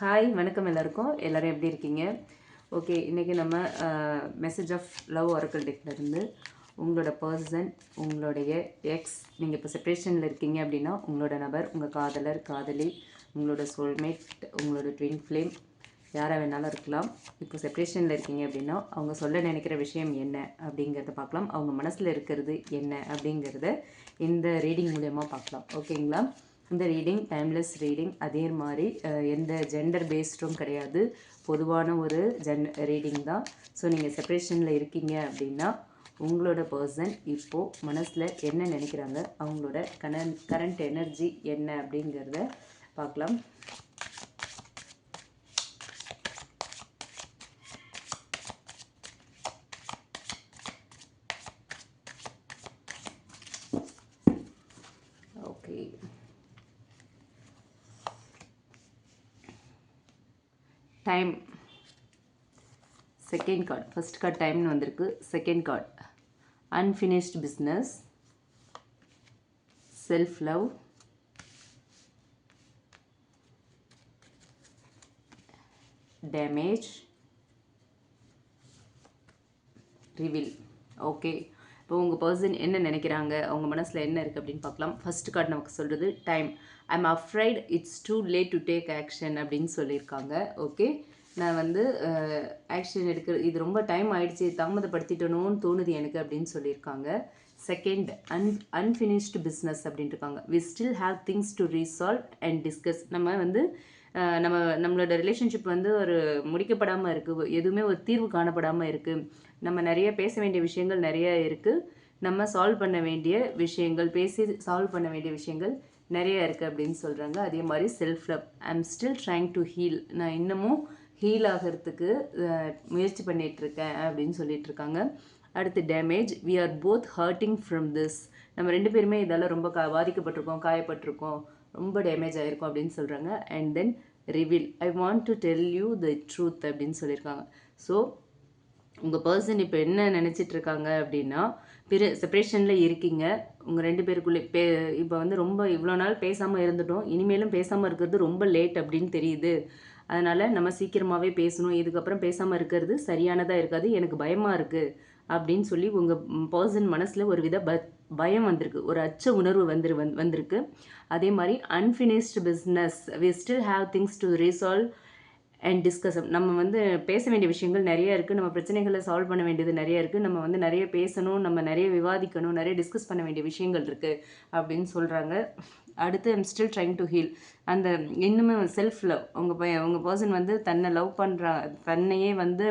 Hi வணக்கம் எல்லாருக்கும். எல்லோரும் எப்படி இருக்கீங்க? ஓகே இன்றைக்கி நம்ம மெசேஜ் ஆஃப் லவ் ஒரக்கல் இருந்து உங்களோட பர்சன் உங்களுடைய எக்ஸ் நீங்கள் இப்போ செப்ரேஷனில் இருக்கீங்க அப்படின்னா உங்களோட நபர் உங்கள் காதலர் காதலி உங்களோட சோல்மேட் உங்களோட ட்வின் ஃப்ளேம் யாராக வேணாலும் இருக்கலாம். இப்போ செப்ரேஷனில் இருக்கீங்க அப்படின்னா அவங்க சொல்ல நினைக்கிற விஷயம் என்ன அப்படிங்கிறத பார்க்கலாம். அவங்க மனசில் இருக்கிறது என்ன அப்படிங்கிறத இந்த ரீடிங் மூலயமா பார்க்கலாம். ஓகேங்களா இந்த ரீடிங் டைம்லெஸ் ரீடிங் அதே மாதிரி எந்த ஜெண்டர் பேஸ்டும் கிடையாது. பொதுவான ஒரு ஜென் ரீடிங் தான். ஸோ நீங்கள் செப்ரேஷனில் இருக்கீங்க அப்படின்னா உங்களோட பர்சன் இப்போது மனசில் என்ன நினைக்கிறாங்க? அவங்களோட கன கரண்ட் எனர்ஜி என்ன அப்படிங்கிறத பார்க்கலாம் okay time second card first card டைம்னு வந்திருக்கு second card unfinished business self love damage reveal okay இப்போ உங்கள் பர்சன் என்ன நினைக்கிறாங்க? அவங்க மனசில் என்ன இருக்குது அப்படின்னு பார்க்கலாம். ஃபர்ஸ்ட் கார்டு நமக்கு சொல்கிறது time I'm afraid it's too late to take action அப்படின்னு சொல்லியிருக்காங்க. ஓகே நான் வந்து ஆக்ஷன் எடுக்கிற இது ரொம்ப டைம் ஆயிடுச்சு தாமதப்படுத்திட்டணும்னு தோணுது எனக்கு அப்படின்னு சொல்லியிருக்காங்க. செகண்ட் அன் அன்ஃபினிஷ்டு பிஸ்னஸ் அப்படின்ட்டு இருக்காங்க we still have things to resolve and discuss நம்ம வந்து நம்ம நம்மளோட ரிலேஷன்ஷிப் வந்து ஒரு முடிக்கப்படாமல் இருக்குது எதுவுமே ஒரு தீர்வு காணப்படாமல் இருக்குது நம்ம நிறைய பேச வேண்டிய விஷயங்கள் நிறைய இருக்குது நம்ம சால்வ் பண்ண வேண்டிய விஷயங்கள் பேசி சால்வ் பண்ண வேண்டிய விஷயங்கள் நிறைய இருக்குது அப்படின்னு சொல்கிறாங்க அதே மாதிரி self love I'm still trying to heal நான் இன்னமும் ஹீல் ஆகிறதுக்கு முயற்சி பண்ணிகிட்ருக்கேன் இருக்கேன் அப்படின்னு சொல்லிட்டு இருக்காங்க. அடுத்து damage we are both hurting from this நம்ம ரெண்டு பேருமே இதால் ரொம்ப கா பாதிக்கப்பட்டிருக்கோம் காயப்பட்டிருக்கோம். ரொம்ப டேமேஜ் ஆகிருக்கும் அப்படின்னு சொல்கிறாங்க and then reveal I want to tell you the truth அப்படின்னு சொல்லியிருக்காங்க. ஸோ உங்கள் பர்சன் இப்போ என்ன நினச்சிட்டு இருக்காங்க அப்படின்னா பிற செப்ரேஷனில் இருக்கீங்க. உங்கள் ரெண்டு பேருக்குள்ளே பே இப்போ வந்து ரொம்ப இவ்வளோ நாள் பேசாமல் இருந்துட்டோம். இனிமேலும் பேசாமல் இருக்கிறது ரொம்ப லேட் அப்படின்னு தெரியுது. அதனால் நம்ம சீக்கிரமாகவே பேசணும். இதுக்கப்புறம் பேசாமல் இருக்கிறது சரியானதாக இருக்காது. எனக்கு பயமாக இருக்குது அப்படின்னு சொல்லி உங்கள் பர்சன் மனசில் ஒரு வித ப பயம் வந்திருக்கு. ஒரு அச்ச உணர்வு வந்துரு வந் வந்திருக்கு. அதே மாதிரி unfinished business we still have things to resolve and discuss நம்ம வந்து பேச வேண்டிய விஷயங்கள் நிறைய இருக்குது நம்ம பிரச்சனைகளை சால்வ் பண்ண வேண்டியது நிறைய இருக்குது நம்ம வந்து நிறைய பேசணும் நம்ம நிறைய விவாதிக்கணும் நிறைய டிஸ்கஸ் பண்ண வேண்டிய விஷயங்கள் இருக்குது அப்படின்னு சொல்கிறாங்க அடுத்து I'm still trying to heal அந்த இன்னுமே செல்ஃப் லவ் உங்கள் பையன் உங்கள் பர்சன் வந்து தன்னை லவ் பண்ணுற தன்னையே வந்து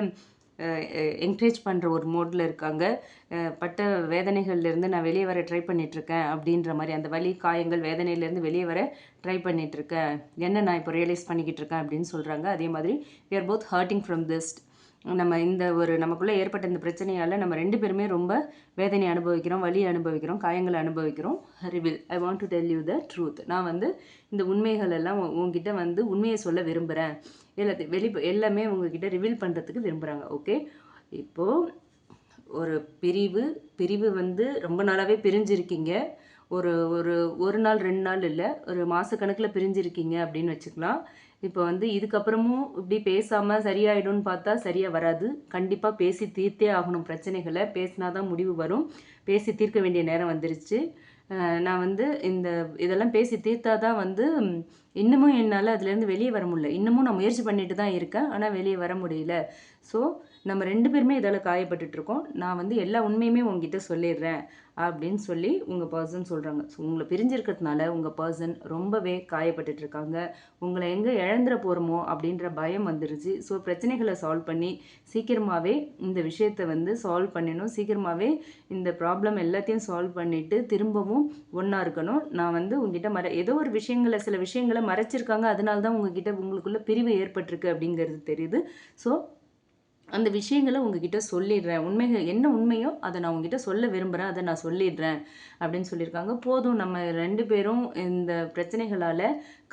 என்கரேஜ் பண்ணுற ஒரு மோடில் இருக்காங்க. பட்ட வேதனைகள்லேருந்து நான் வெளியே வர ட்ரை பண்ணிகிட்ருக்கேன் அப்படின்ற மாதிரி அந்த வலி காயங்கள் வேதனையிலேருந்து வெளியே வர ட்ரை பண்ணிகிட்ருக்கேன் என்ன நான் இப்போ ரியலைஸ் பண்ணிக்கிட்டு இருக்கேன் அப்படின்னு சொல்கிறாங்க அதே மாதிரி we are both hurting from this நம்ம இந்த ஒரு நமக்குள்ளே ஏற்பட்ட இந்த பிரச்சனையால் நம்ம ரெண்டு பேருமே ரொம்ப வேதனை அனுபவிக்கிறோம் வலி அனுபவிக்கிறோம் காயங்களை அனுபவிக்கிறோம். Reveal I want to tell you the truth நான் வந்து இந்த உண்மைகள் எல்லாம் உங்ககிட்ட வந்து உண்மையை சொல்ல விரும்புகிறேன் எல்லாத்தையும் வெளி எல்லாமே உங்ககிட்ட ரிவீல் பண்ணுறதுக்கு விரும்புகிறாங்க ஓகே இப்போது ஒரு பிரிவு பிரிவு வந்து ரொம்ப நாளாகவே பிரிஞ்சிருக்கீங்க. ஒரு ஒரு ஒரு நாள் ரெண்டு நாள் இல்லை ஒரு மாதக்கணக்கில் பிரிஞ்சிருக்கீங்க அப்படின்னு வச்சுக்கலாம். இப்போ வந்து இதுக்கப்புறமும் இப்படி பேசாமல் சரியாயிடும்னு பார்த்தா சரியாக வராது. கண்டிப்பாக பேசி தீர்த்தே ஆகணும் பிரச்சனைகளை. பேசினா தான் முடிவு வரும். பேசி தீர்க்க வேண்டிய நேரம் வந்துருச்சு. நான் வந்து இந்த இதெல்லாம் பேசி தீர்த்தா தான் வந்து இன்னமும் என்னால் அதுலேருந்து வெளியே வர முடியல. இன்னமும் நான் முயற்சி பண்ணிட்டு தான் இருக்கேன் ஆனால் வெளியே வர முடியல. ஸோ நம்ம ரெண்டு பேருமே இதால் காயப்பட்டுட்டு இருக்கோம் நான் வந்து எல்லா உண்மையுமே உங்ககிட்ட சொல்லிடுறேன் அப்படின்னு சொல்லி உங்கள் பர்சன் சொல்கிறாங்க ஸோ உங்களை பிரிஞ்சிருக்கிறதுனால உங்கள் பர்சன் ரொம்பவே காயப்பட்டுட்டு இருக்காங்க உங்களை எங்கே இழந்துட போகிறோமோ அப்படின்ற பயம் வந்துருச்சு. ஸோ பிரச்சனைகளை சால்வ் பண்ணி சீக்கிரமாகவே இந்த விஷயத்தை வந்து சால்வ் பண்ணிடணும் சீக்கிரமாகவே இந்த ப்ராப்ளம் எல்லாத்தையும் சால்வ் பண்ணிவிட்டு திரும்பவும் ஒன்றா இருக்கணும். நான் வந்து உங்ககிட்ட மற ஏதோ ஒரு விஷயங்களை சில விஷயங்களை மறைச்சிருக்காங்க. அதனால தான் உங்ககிட்ட உங்களுக்குள்ள பிரிவு ஏற்பட்டிருக்கு அப்படிங்கிறது தெரியுது. ஸோ அந்த விஷயங்களை உங்ககிட்ட சொல்லிடுறேன். உண்மைகள் என்ன உண்மையோ அதை நான் உங்ககிட்ட சொல்ல விரும்புகிறேன் அதை நான் சொல்லிடுறேன். அப்படின்னு சொல்லியிருக்காங்க. போதும் நம்ம ரெண்டு பேரும் இந்த பிரச்சனைகளால்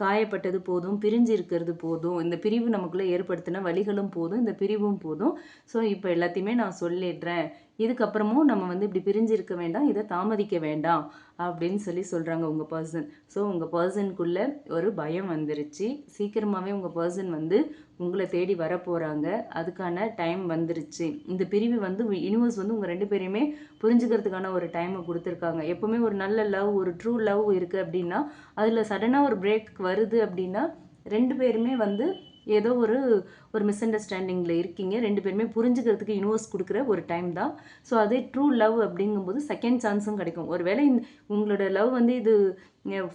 காயப்பட்டது போதும் பிரிஞ்சு இருக்கிறது போதும் இந்த பிரிவு நமக்குள்ளே ஏற்படுத்தின வழிகளும் போதும் இந்த பிரிவும் போதும். ஸோ இப்போ எல்லாத்தையுமே நான் சொல்லிடுறேன். இதுக்கப்புறமும் நம்ம வந்து இப்படி பிரிஞ்சு இருக்க வேண்டாம் இதை தாமதிக்க வேண்டாம் அப்படின்னு சொல்லி சொல்கிறாங்க உங்கள் பர்சன் ஸோ உங்கள் பர்சனுக்குள்ளே ஒரு பயம் வந்துருச்சு. சீக்கிரமாகவே உங்கள் பர்சன் வந்து உங்களை தேடி வர போகிறாங்க அதுக்கான டைம் வந்துருச்சு. இந்த பிரிவு வந்து யூனிவர்ஸ் வந்து உங்கள் ரெண்டு பேரையுமே புரிஞ்சுக்கிறதுக்கான ஒரு டைமை கொடுத்துருக்காங்க. எப்போவுமே ஒரு நல்ல லவ் ஒரு ட்ரூ லவ் இருக்குது அப்படின்னா அதில் சடனாக ஒரு பிரேக் வருது அப்படின்னா ரெண்டு பேருமே வந்து ஏதோ ஒரு ஒரு மிஸ் அண்டர்ஸ்டாண்டிங்கில் இருக்கீங்க. ரெண்டு பேருமே புரிஞ்சுக்கிறதுக்கு யூனிவர்ஸ் கொடுக்குற ஒரு டைம் தான். ஸோ அதே ட்ரூ லவ் அப்படிங்கும்போது செகண்ட் சான்ஸும் கிடைக்கும். ஒருவேளை இந்த உங்களோட லவ் வந்து இது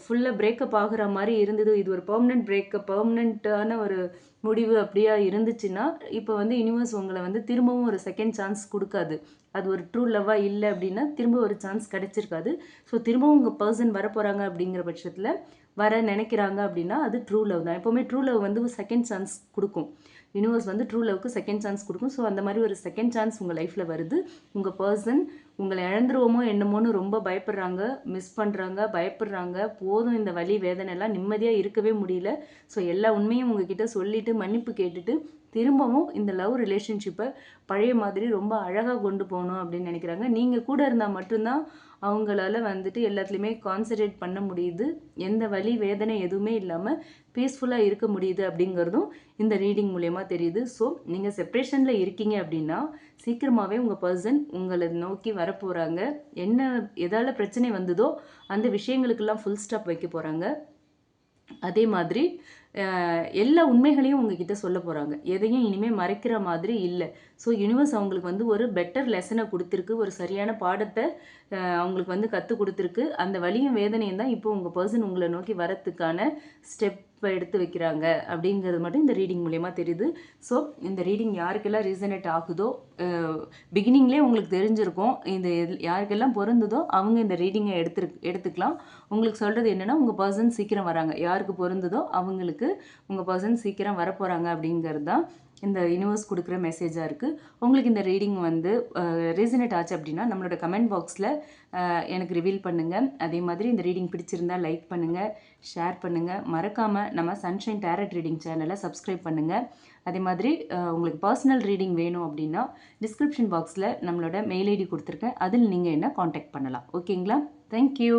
ஃபுல்லாக பிரேக்கப் ஆகுற மாதிரி இருந்தது. இது ஒரு பர்மனெண்ட் பிரேக்கப் பர்மனெண்ட்டான ஒரு முடிவு அப்படியா இருந்துச்சுன்னா இப்போ வந்து யூனிவர்ஸ் உங்களை வந்து திரும்பவும் ஒரு செகண்ட் சான்ஸ் கொடுக்காது. அது ஒரு ட்ரூ லவ்வாக இல்லை அப்படின்னா திரும்ப ஒரு சான்ஸ் கிடச்சிருக்காது. ஸோ திரும்பவும் உங்கள் பர்சன் வரப்போகிறாங்க அப்படிங்கிற பட்சத்தில் வர நினைக்கிறாங்க அப்படின்னா அது ட்ரூ லவ் தான். எப்போவுமே ட்ரூ லவ் வந்து செகண்ட் சான்ஸ் கொடுக்கும். யூனிவர்ஸ் வந்து ட்ரூ லவ்க்கு செகண்ட் சான்ஸ் கொடுக்கும். ஸோ அந்த மாதிரி ஒரு செகண்ட் சான்ஸ் உங்கள் லைஃப்பில் வருது. உங்கள் பர்சன் உங்களை இழந்துருவோமோ என்னமோன்னு ரொம்ப பயப்படுறாங்க மிஸ் பண்ணுறாங்க பயப்படுறாங்க. போதும் இந்த வலி வேதனைலாம் நிம்மதியாக இருக்கவே முடியல. ஸோ எல்லா உண்மையும் உங்ககிட்ட சொல்லிவிட்டு மன்னிப்பு கேட்டுட்டு திரும்பவும் இந்த லவ் ரிலேஷன்ஷிப்பை பழைய மாதிரி ரொம்ப அழகாக கொண்டு போகணும் அப்படின்னு நினைக்கிறாங்க. நீங்கள் கூட இருந்தால் மட்டும்தான் அவங்களால வந்துட்டு எல்லாத்துலேயுமே கான்சன்ட்ரேட் பண்ண முடியுது. எந்த வழி வேதனை எதுவுமே இல்லாமல் பீஸ்ஃபுல்லாக இருக்க முடியுது அப்படிங்கிறதும் இந்த ரீடிங் மூலயமா தெரியுது. ஸோ நீங்கள் செப்ரேஷனில் இருக்கீங்க அப்படின்னா சீக்கிரமாகவே உங்கள் பர்சன் உங்களை நோக்கி வரப்போகிறாங்க என்ன எதால் பிரச்சனை வந்ததோ அந்த விஷயங்களுக்கெல்லாம் ஃபுல் ஸ்டாப் வைக்க போகிறாங்க அதே மாதிரி எல்லா உண்மைகளையும் உங்ககிட்ட சொல்ல போகிறாங்க எதையும் இனிமேல் மறைக்கிற மாதிரி இல்லை. ஸோ யூனிவர்ஸ் அவங்களுக்கு வந்து ஒரு பெட்டர் லெசனை கொடுத்துருக்கு. ஒரு சரியான பாடத்தை அவங்களுக்கு வந்து கற்றுக் கொடுத்துருக்கு. அந்த வழியும் வேதனையும் தான் இப்போ உங்கள் பர்சன் உங்களை நோக்கி வரத்துக்கான ஸ்டெப் இப்போ எடுத்து வைக்கிறாங்க அப்படிங்கிறது மட்டும் இந்த ரீடிங் மூலயமா தெரியுது. ஸோ இந்த ரீடிங் யாருக்கெல்லாம் ரீசனேட் ஆகுதோ பிகினிங்லேயே உங்களுக்கு தெரிஞ்சிருக்கும். இந்த யாருக்கெல்லாம் பொருந்துதோ அவங்க இந்த ரீடிங்கை எடுத்து எடுத்துக்கலாம். உங்களுக்கு சொல்கிறது என்னென்னா உங்கள் பர்சன் சீக்கிரம் வராங்க. யாருக்கு பொருந்துதோ அவங்களுக்கு உங்கள் பர்சன் சீக்கிரம் வரப்போகிறாங்க அப்படிங்கிறது தான் இந்த யூனிவர்ஸ் கொடுக்குற மெசேஜாக இருக்குது உங்களுக்கு இந்த ரீடிங் வந்து ரீசனேட் ஆச்சு அப்படின்னா நம்மளோட கமெண்ட் பாக்ஸில் எனக்கு ரிவீல் பண்ணுங்கள் அதே மாதிரி இந்த ரீடிங் பிடிச்சிருந்தால் லைக் பண்ணுங்கள் ஷேர் பண்ணுங்கள் மறக்காமல் நம்ம சன்ஷைன் டேரட் ரீடிங் சேனலை சப்ஸ்கிரைப் பண்ணுங்கள் அதே மாதிரி உங்களுக்கு பர்சனல் ரீடிங் வேணும் அப்படின்னா டிஸ்கிரிப்ஷன் பாக்ஸில் நம்மளோட மெயில் ஐடி கொடுத்துருக்கேன். அதில் நீங்கள் என்ன காண்டாக்ட் பண்ணலாம். ஓகேங்களா தேங்க்யூ